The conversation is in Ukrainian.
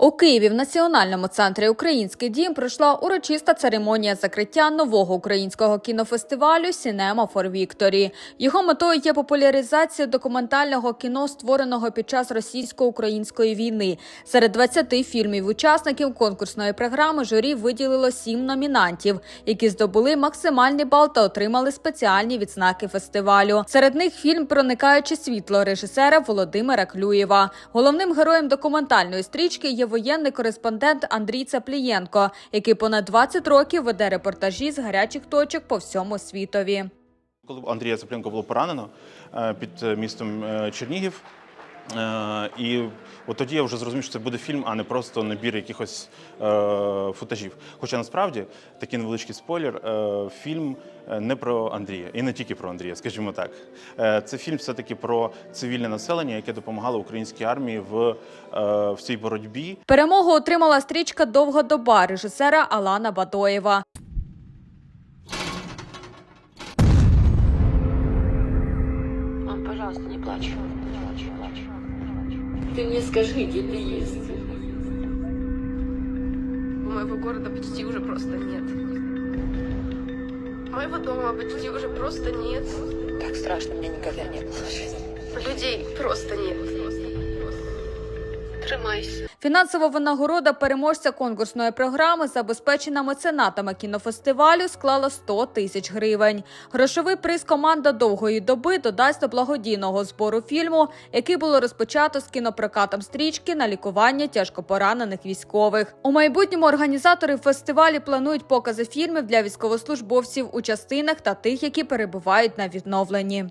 У Києві в Національному центрі Український дім пройшла урочиста церемонія закриття нового українського кінофестивалю Сінема фор Вікторі. Його метою є популяризація документального кіно, створеного під час російсько-української війни. Серед 20 фільмів учасників конкурсної програми журі виділило сім номінантів, які здобули максимальний бал та отримали спеціальні відзнаки фестивалю. Серед них фільм Проникаюче світло режисера Володимира Клюєва. Головним героєм документальної стрічки є воєнний кореспондент Андрій Цаплієнко, який понад 20 років веде репортажі з гарячих точок по всьому світові. Коли Андрія Цаплієнко було поранено е, під е, містом е, Чернігів. Е, І от тоді я вже зрозумів, що це буде фільм, а не просто набір якихось е, футажів. Хоча насправді такий невеличкий спойлер, е, фільм не про Андрія, і не тільки про Андрія, скажімо так. Е, Це фільм все-таки про цивільне населення, яке допомагало українській армії в, е, в цій боротьбі. Перемогу отримала стрічка Довга доба режисера Алана Бадоєва. Мам, пожалуйста. Не плачь, не плачь, не плачь. Ты мне скажи, где ты есть. Моего города почти уже просто нет. Моего дома почти уже просто нет. Так страшно мне никогда не было в жизни. Людей просто нет. Тримайся. Фінансова винагорода переможця конкурсної програми, забезпечена меценатами кінофестивалю, склала 100 тисяч гривень. Грошовий приз команда довгої доби додасть до благодійного збору фільму, який було розпочато з кінопрокатом стрічки на лікування тяжкопоранених військових. У майбутньому організатори фестивалі планують покази фільмів для військовослужбовців у частинах та тих, які перебувають на відновленні.